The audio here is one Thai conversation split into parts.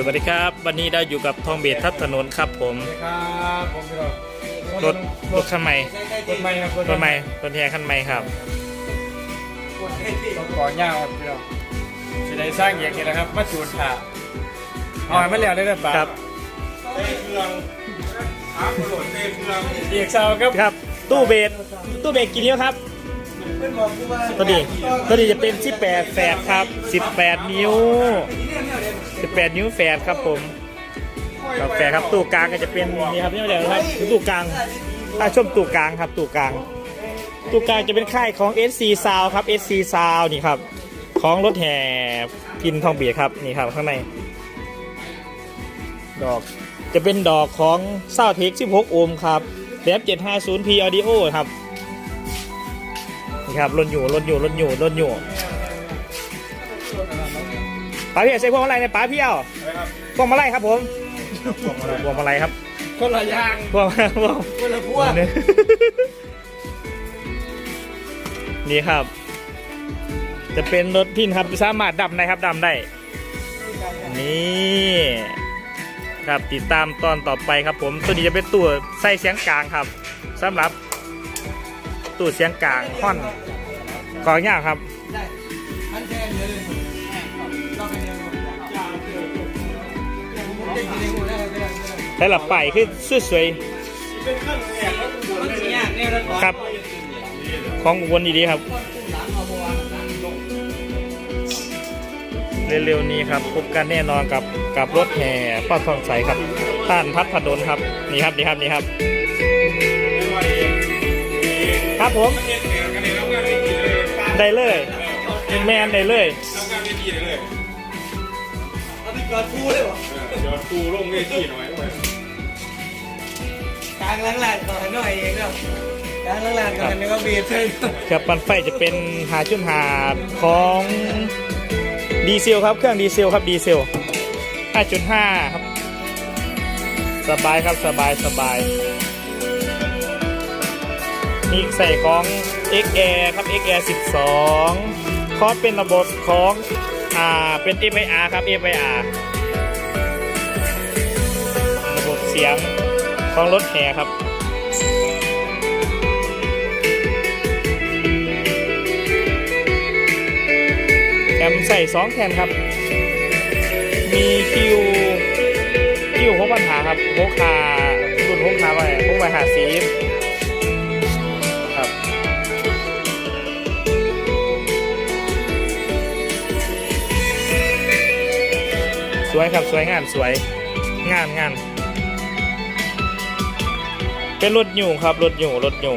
สวัสดีครับ วันนี้ได้อยู่กับทองเบสทับถนนครับผมสวัสดีครับผมพี่น้องรถรถคันใหม่รถใหม่ครับรถใหม่รถแห่คันใหม่ครับรถก่อยาวครับพี่น้องสิได้สร้างอย่างนี้นะครับมาจูนถ่าเอาให้มันแล้วได้เลยป่ะครับเอกเซาครับครับ ตู้เบสตู้เบสกี่นิ้วครับตัวนี้ตัวนี้จะเป็น 18แฝดครับ 18 นิ้ว 18 นิ้วแฝดครับผมครับแฝดครับตู้กลางก็จะเป็นนี่ครับนี่เดี๋ยวนะครับตู้กลางถ้าชมตู้กลางครับตู้กลางตู้กลางจะเป็นค่ายของ SC Sound ครับ SC Sound นี่ครับ ของรถแห่พินทองเบียครับนี่ครับข้างในดอกจะเป็นดอกของเศร้าเทค16โอห์มครับแรป 750p audio ครับนี่ครับรถอยู่รถอยู่รถอยู่รถอยู่ ป๋าพี่ใส่พวงมาลัยในอยป๋าพี่เอาพวงมาลัยครับผมพวงมาลัยครับคนละอย่างพวงพวงคนละพวกนี่ครับ จะเป็นรถพินครับสามารถดับได้ครับดับได้ นี่ครับติดตามตอนต่อไปครับ ผมตัวนี้จะเป็นตัวใส่เสียงกลางครับสำหรับตู้เสียงกลางค่อนของยากครับแต่ละไปคือสวยๆครับ ของอุบลดีๆครับ เร็วๆนี้ครับพบกันแน่นอนกับกับรถแห่ป้าทองใสครับท่านพัฒดลครับนี่ครับนี่ครับนี่ครับ ครับผมได้เลยแมนได้เลย ยอดฟูเลยเหรอยอดกูลงเวทีหน่อยกลางหลังๆก่อนหน่อยเองเนาะกลางหลังๆก่อนนึกว่าบีบเลยครับปันไฟจะเป็นหาจุดหาของดีเซลครับเครื่องดีเซลครับดีเซล 5.5 ครับ สบายครับสบายสบายนี่ใส่ของ XAir ครับ XAir 12 คอร์สเป็นระบบของ อ่า เป็น FIR ครับ FIR ระบบเสียงของรถแห่ครับแอมใส่สองแผ่นครับ มีคิวคิวหกปัญหาครับหกขารุ่นหกขาไปหกไปหาสี วยครับสวยงานสวยงานงานเป็นรถอยู่ครับรถอยู่รถอยู่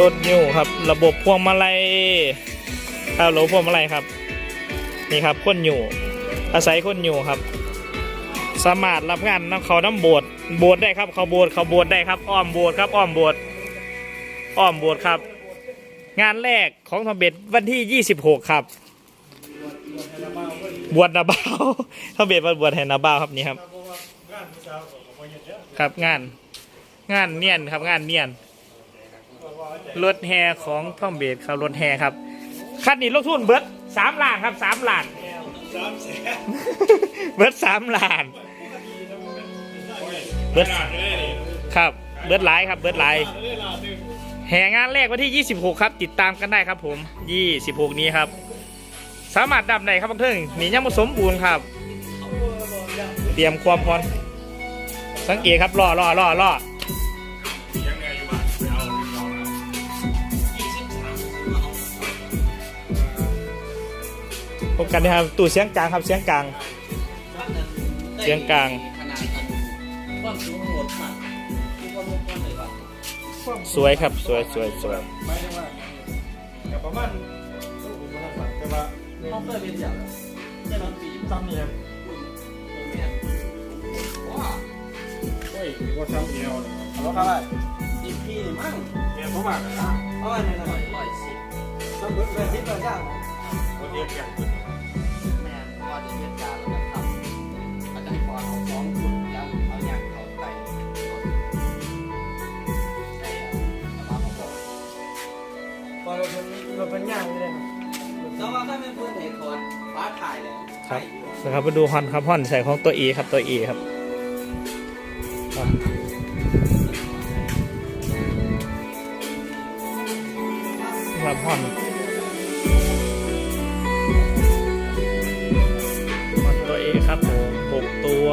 รถอยู่ครับ ระบบพวงมาลัยครับโหลพวงมาลัยครับ นี่ครับคนอยู่ อาศัยคนอยู่ครับ สามารถรับงานน้ำเขาน้ำโบสถ์โบสถ์ได้ครับเขาโบสถ์เขาโบสถ์ได้ครับอ้อมโบสถ์ครับอ้อมโบสถ์อ้อมโบสถ์ครับ งานแรกของทอมเบ็ดวันที่ 26 ครับ บวชนาบ้าวทอมเบ็ดวันบวชแห่นาบ้าวครับนี่ครับ ครับงาน งานเนียนครับงานเนียนรถแห่ของทอมเบดครับรถแห่ครับคันนี้ลงทุนเบิร์ดสามล้านครับสามล้านเบิร์ดสามล้านเบิร์ดครับเบิร์ดไลท์ครับเบิร์ดไลท์แห่งานแรกวันที่ 26 ครับ ติดตามกันได้ครับผม 26 นี้ครับ สามารถดับได้ครับบางเทิงนี่ยังผสมบูรณ์ครับ เตรียมความพร้อมสังเกตครับล่อล่อล่อล่อพบกันนะครับตู้เสียงกลางครับเสียงกลาง เสียงกลางสวยครับสวยสวยสวยประมาณ เขาเคยเป็นอย่างแค่นอนปีจำเนี่ยว้าโอ้ยว่าซ้ำเดียวแล้วครับอีกปีนี่มั้งเนี่ยเพราะว่าเพราะว่าในระดับร้อยสิบต้องเบิดเป็นสิบต่อเจ้าเราเรียกอย่างแม่ว่าจะเรียนการแล้วก็ทำ ครับนะครับมาดูฮอนครับฮอนใส่ของตัวเอครับตัว E ครับอะนี่ครับฮอนฮอนตัวเอครับผมหกตัว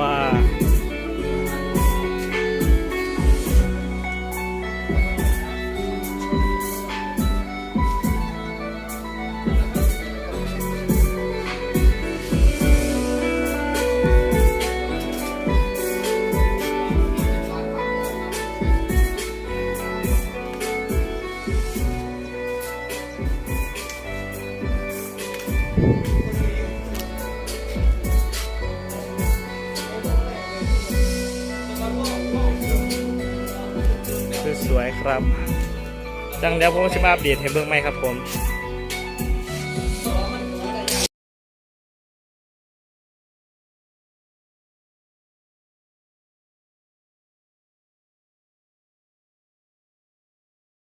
วยๆครับ จังเดี๋ยวผมจะมาอัปเดตให้เบิ่งไหมครับผม